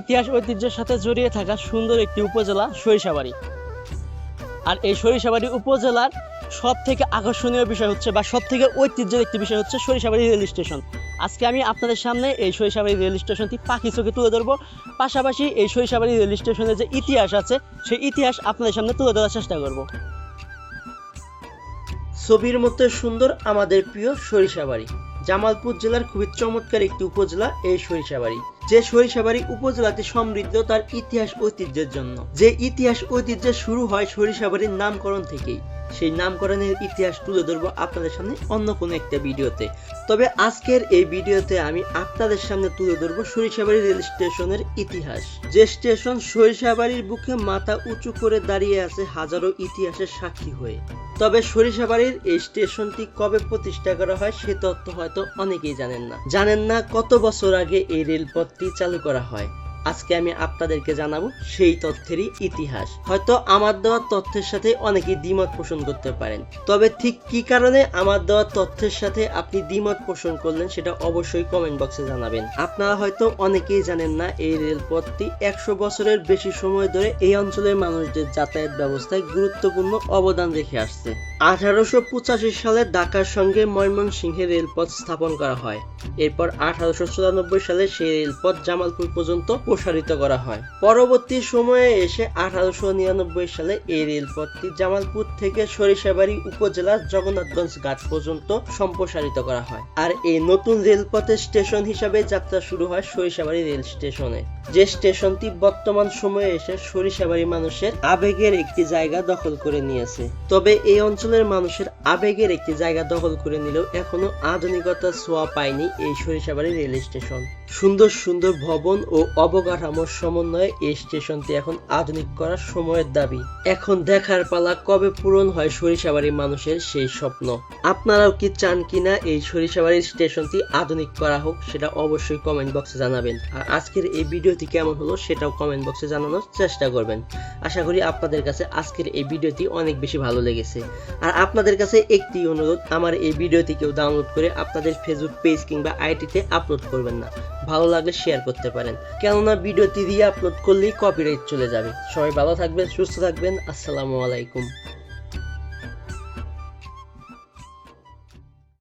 ইতিহাস ঐতিহ্যের সাথে জড়িয়ে থাকা সুন্দর একটি উপজেলা সরিষাবাড়ি। আর এই সরিষাবাড়ি উপজেলার সব থেকে আকর্ষণীয় বিষয় হচ্ছে বা সব থেকে ঐতিহ্যের একটি বিষয় হচ্ছে সরিষাবাড়ি রেল স্টেশন। আজকে আমি আপনাদের সামনে এই সরিষাবাড়ি রেল স্টেশনটি পাখি চোখে তুলে ধরবো। পাশাপাশি এই সরিষাবাড়ি রেল স্টেশনের যে ইতিহাস আছে, সেই ইতিহাস আপনাদের সামনে তুলে ধরার চেষ্টা করব। ছবির মধ্যে সুন্দর আমাদের প্রিয় সরিষাবাড়ি। জামালপুর জেলার খুবই চমৎকার একটি উপজেলা এই সরিষাবাড়ি। যে সরিষাবাড়ি উপজেলাটি সমৃদ্ধ তার ইতিহাস ঐতিহ্যের জন্য। যে ইতিহাস ঐতিহ্য শুরু হয় সরিষাবাড়ির নামকরণ থেকেই। সেই নামকরণের ইতিহাস তুলে ধরবো আপনাদের সামনে অন্য কোনো একটা ভিডিওতে। তবে আজকের এই ভিডিওতে আমি আপনাদের সামনে তুলে ধরবো সরিষাবাড়ি রেল স্টেশনের ইতিহাস। যে স্টেশন সরিষাবাড়ির বুকে মাথা উঁচু করে দাঁড়িয়ে আছে হাজারো ইতিহাসের সাক্ষী হয়ে। তবে সরিষাবাড়ির এই স্টেশনটি কবে প্রতিষ্ঠা করা হয় সে তথ্য হয়তো অনেকেই জানেন না। জানেন না কত বছর আগে এই রেলপথটি চালু করা হয়। আজকে আমি আপনাদেরকে জানাব সেই তথ্যেরই ইতিহাস। হয়তো আমার দেওয়া তথ্যের সাথে অনেকেই দ্বিমত পোষণ করতে পারেন। তবে ঠিক কি কারণে আমার দেওয়া তথ্যের সাথে আপনি দ্বিমত পোষণ করলেন সেটা অবশ্যই কমেন্ট বক্সে জানাবেন। আপনারা হয়তো অনেকেই জানেন না, এই রেলপথটি একশো বছরের বেশি সময় ধরে এই অঞ্চলের মানুষদের যাতায়াত ব্যবস্থায় গুরুত্বপূর্ণ অবদান রেখে আসছে। আঠারোশো পঁচাশি সালে ঢাকার সঙ্গে ময়মনসিংহে রেলপথ স্থাপন করা হয়। এরপর আঠারোশো চুরানব্বই সালে সেই রেলপথ জামালপুর পর্যন্ত প্রসারিত করা হয়। পরবর্তী সময়ে এসে আঠারোশো নিরানব্বই সালে এই রেলপথটি জামালপুর থেকে সরিষাবাড়ি উপজেলার জগন্নাথগঞ্জ ঘাট পর্যন্ত সম্প্রসারিত করা হয়। আর এই নতুন রেলপথের স্টেশন হিসাবে যাত্রা শুরু হয় সরিষাবাড়ি রেল স্টেশনে। যে স্টেশনটি বর্তমান সময়ে এসে সরিষাবাড়ি মানুষের আবেগের একটি জায়গা দখল করে নিয়েছে। তবে এই অঞ্চলের মানুষের আবেগের একটি জায়গা দখল করে নিলেও এখনও আধুনিকতার ছোঁয়া পায়নি এই সরিষাবাড়ি রেল স্টেশন। সুন্দর সুন্দর ভবন ও অবকাঠামোর সমন্বয়ে এই স্টেশনটি এখন আধুনিক করার সময়ের দাবি। এখন দেখার পালা কবে পূরণ হয় সরিষাবাড়ি মানুষের সেই স্বপ্ন। আপনারাও কি চান কিনা এই সরিষাবাড়ি স্টেশনটি আধুনিক করা হোক সেটা অবশ্যই কমেন্ট বক্সে জানাবেন। আর আজকের এই ভিডিওটি কেমন হলো সেটাও কমেন্ট বক্সে জানানোর চেষ্টা করবেন। আশা করি আপনাদের কাছে আজকের এই ভিডিওটি অনেক বেশি ভালো লেগেছে। আর আপনাদের কাছে একটি অনুরোধ, আমার এই ভিডিওটি কেউ ডাউনলোড করে আপনাদের ফেসবুক পেজ কিংবা আইটিতে আপলোড করবেন না। ভালো লাগলে শেয়ার করতে পারেন। কেননা ভিডিওটি দিয়ে আপলোড করলেই কপিরাইট চলে যাবে। সবাই ভালো থাকবেন সুস্থ থাকবেন আসসালামু আলাইকুম।